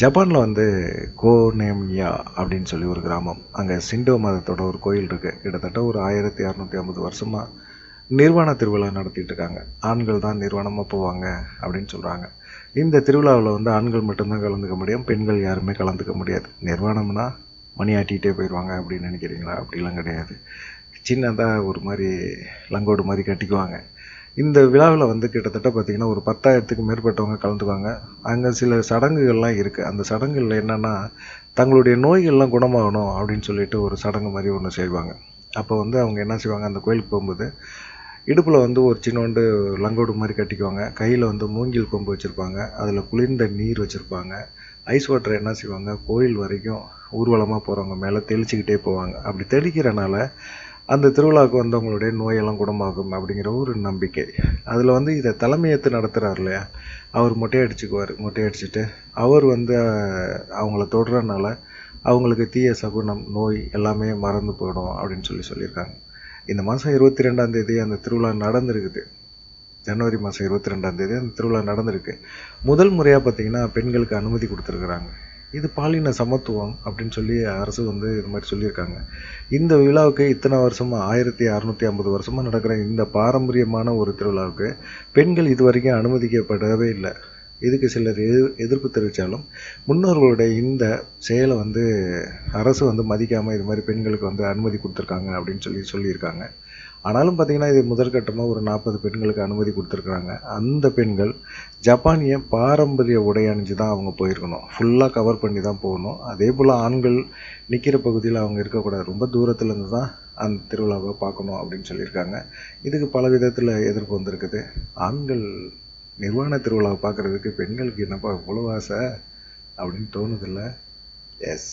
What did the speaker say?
ஜப்பானில் வந்து கோனேம்யா அப்படின்னு சொல்லி ஒரு கிராமம். அங்கே சிண்டோ மதத்தோட ஒரு கோயில் இருக்குது கிட்டத்தட்ட ஒரு ஆயிரத்தி இரநூத்தி ஐம்பது வருஷமாக நிர்வாண திருவிழா நடத்திட்டு இருக்காங்க. ஆண்கள் தான் நிர்வாணமாக போவாங்க அப்படின்னு சொல்கிறாங்க இந்த திருவிழாவில் வந்து ஆண்கள் மட்டும்தான் கலந்துக்க முடியும் பெண்கள் யாருமே கலந்துக்க முடியாது. நிர்வாணம்னா மணி ஆட்டிகிட்டே போயிடுவாங்க அப்படின்னு நினைக்கிறீங்களா? அப்படிலாம் கிடையாது. சின்னதாக ஒரு மாதிரி லங்கோடு மாதிரி கட்டிக்குவாங்க. இந்த விழாவில் வந்து கிட்டத்தட்ட பார்த்திங்கன்னா ஒரு பத்தாயிரத்துக்கு மேற்பட்டவங்க கலந்துக்குவாங்க. அங்கே சில சடங்குகள்லாம் இருக்குது அந்த சடங்குகளில் என்னென்னா தங்களுடைய நோய்கள்லாம் குணமாகணும் அப்படின்னு சொல்லிட்டு ஒரு சடங்கு மாதிரி ஒன்று செய்வாங்க. அப்போ வந்து அவங்க என்ன செய்வாங்க? அந்த கோயிலுக்கு போகும்போது இடுப்பில் வந்து ஒரு சின்னோண்டு லங்கோடு மாதிரி கட்டிக்குவாங்க. கையில் வந்து மூங்கில் கொம்பு வச்சுருப்பாங்க. அதில் குளிர்ந்த நீர் வச்சுருப்பாங்க. ஐஸ் வாட்டர் என்ன செய்வாங்க? கோயில் வரைக்கும் ஊர்வலமாக போகிறவங்க மேலே தெளிச்சுக்கிட்டே போவாங்க. அப்படி தெளிக்கிறனால அந்த திருவிழாவுக்கு வந்தவங்களுடைய நோயெல்லாம் குணமாகும் அப்படிங்கிற ஒரு நம்பிக்கை. அதில் வந்து இதை தலைமையேற்று நடத்துகிறார் இல்லையா? அவர் மொட்டையடிச்சுக்குவார். மொட்டையடிச்சிட்டு அவர் வந்து அவங்கள தொடுறனால அவங்களுக்கு தீய சகுனம் நோய் எல்லாமே மறந்து போயிடும் அப்படின்னு சொல்லி சொல்லியிருக்காங்க. இந்த மாதம் இருபத்தி ரெண்டாம் தேதி அந்த திருவிழா நடந்திருக்குது. ஜனவரி மாதம் இருபத்தி ரெண்டாம் தேதி அந்த திருவிழா நடந்திருக்கு. முதல் முறையாக பார்த்தீங்கன்னா பெண்களுக்கு அனுமதி கொடுத்துருக்குறாங்க. இது பாலின சமத்துவம் அப்படின்னு சொல்லி அரசு வந்து இது மாதிரி சொல்லியிருக்காங்க. இந்த விழாவுக்கு இத்தனை வருஷமாக ஆயிரத்தி அறநூற்றி ஐம்பது வருஷமாக நடக்கிற இந்த பாரம்பரியமான ஒரு திருவிழாவுக்கு பெண்கள் இது வரைக்கும் அனுமதிக்கப்படவே இல்லை. இதுக்கு சிலர் எதிர் எதிர்ப்பு தெரிவித்தாலும் முன்னோர்களுடைய இந்த செயலை வந்து அரசு வந்து மதிக்காமல் இது மாதிரி பெண்களுக்கு வந்து அனுமதி கொடுத்துருக்காங்க அப்படின்னு சொல்லி சொல்லியிருக்காங்க. ஆனாலும் பார்த்திங்கன்னா இது முதற்கட்டமாக ஒரு நாற்பது பெண்களுக்கு அனுமதி கொடுத்துருக்குறாங்க. அந்த பெண்கள் ஜப்பானிய பாரம்பரிய உடை அணிஞ்சு தான் அவங்க போயிருக்கணும். ஃபுல்லாக கவர் பண்ணி தான் போகணும். அதே போல் ஆண்கள் நிற்கிற பகுதியில் அவங்க இருக்கக்கூடாது. ரொம்ப தூரத்துலேருந்து தான் அந்த திருவிழாவை பார்க்கணும் அப்படின்னு சொல்லியிருக்காங்க. இதுக்கு பல விதத்தில் எதிர்ப்பு வந்திருக்குது. ஆண்கள் நிர்வாண திருவிழாவை பார்க்குறதுக்கு பெண்களுக்கு என்னப்பா இவ்வளோ ஆசை அப்படின்னு தோணுதில்ல? எஸ்